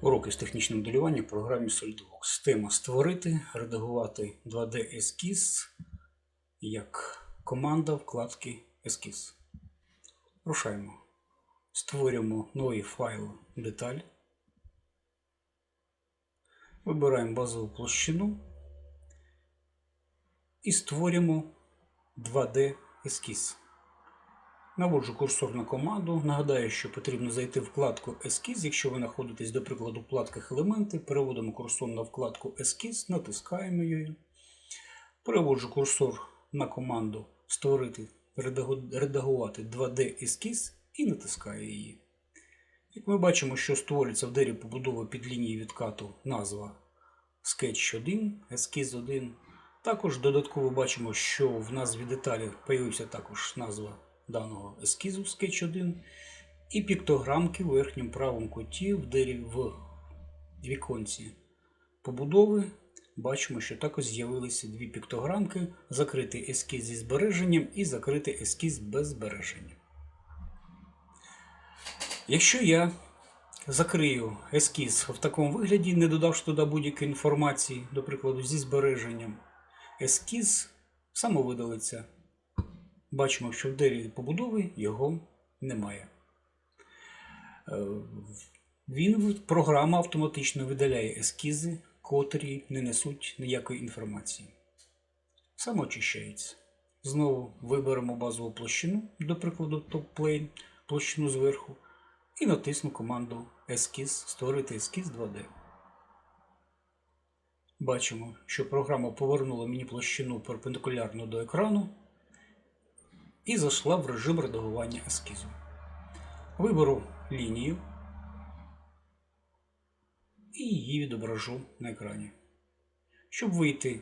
Уроки з технічним моделюванням в програмі SolidWorks. Тема Створити, редагувати 2D ескіз як команда вкладки ескіз. Рушаємо. Створюємо новий файл деталь. Вибираємо базову площину і створюємо 2D ескіз. Наводжу курсор на команду. Нагадаю, що потрібно зайти в вкладку Ескіз. Якщо ви знаходитесь, до прикладу, в вкладках елементи, переводимо курсор на вкладку Ескіз, натискаємо її. Переводжу курсор на команду Створити, редагувати 2D ескіз і натискаю її. Як ми бачимо, що створюється в дері побудови під лінією відкату назва Sketch 1, Ескіз 1. Також додатково бачимо, що в назві деталі появився також назва даного ескізу Sketch 1 і піктограмки в верхньому правому куті в віконці побудови. Бачимо, що також з'явилися дві піктограмки: закритий ескіз зі збереженням і закритий ескіз без збереження. Якщо я закрию ескіз в такому вигляді, не додавши туди будь-якої інформації, до прикладу, зі збереженням, ескіз самовидалиться. Бачимо, що в дері побудови його немає. Е, Він, програма автоматично видаляє ескізи, котрі не несуть ніякої інформації. Самоочищається. Знову виберемо базову площину, до прикладу, Top Plane, площину зверху, і натисну команду Ескіз Створити ескіз 2D. Бачимо, що програма повернула мені площину перпендикулярно до екрану і зайшла в режим редагування ескізу. Виберу лінію і її відображу на екрані. Щоб вийти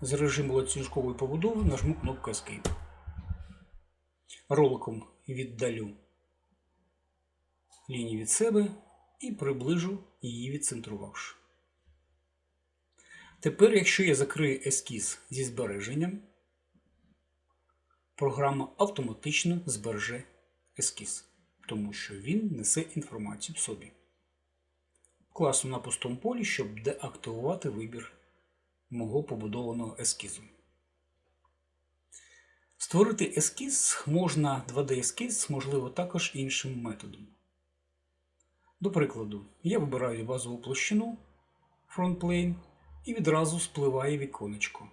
з режиму ланцюжкової побудови, нажму кнопку Escape. Роликом віддалю лінію від себе і приближу її відцентрувавши. Тепер, якщо я закрию ескіз зі збереженням, програма автоматично збереже ескіз, тому що він несе інформацію в собі. Класу на пустому полі, щоб деактивувати вибір мого побудованого ескізу. Створити ескіз можна 2D-ескіз, можливо, також іншим методом. До прикладу, я вибираю базову площину Front Plane і відразу спливає віконечко,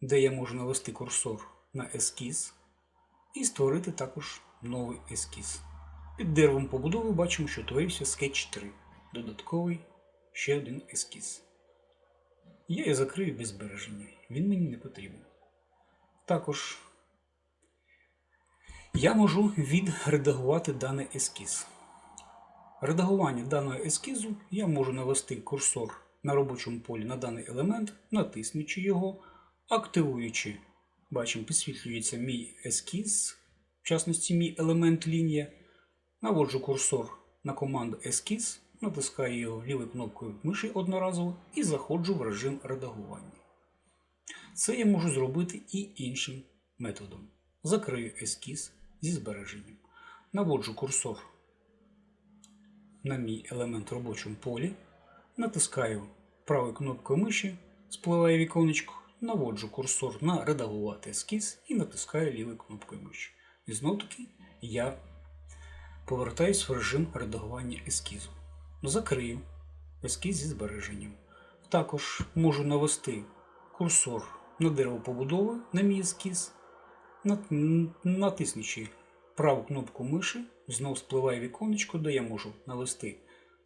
де я можу навести курсор на ескіз і створити також новий ескіз. Під деревом побудови бачимо, що творився Sketch 3. Додатковий ще один ескіз. Я його закрию без збереження. Він мені не потрібен. Також я можу відредагувати даний ескіз. Редагування даного ескізу я можу навести курсор на робочому полі на даний елемент, натиснучи його, активуючи, бачимо, підсвітлюється мій ескіз, в частності мій елемент лінія. Наводжу курсор на команду ескіз, натискаю його лівою кнопкою миші одноразово і заходжу в режим редагування. Це я можу зробити і іншим методом. Закрию ескіз зі збереженням. Наводжу курсор на мій елемент в робочому полі, натискаю правою кнопкою миші, спливає віконечко, наводжу курсор на редагувати ескіз і натискаю лівою кнопкою миші. І знову таки я повертаюсь в режим редагування ескізу. Закрию ескіз зі збереженням. Також можу навести курсор на дерево побудови на мій ескіз, нат- натиснучи праву кнопку миші, знову спливає віконечко, де я можу навести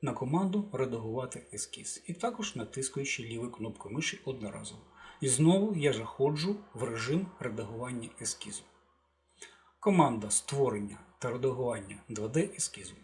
на команду редагувати ескіз. І також натискаючи лівою кнопкою миші одноразово. І знову я заходжу в режим редагування ескізу. Команда створення та редагування 2D ескізу.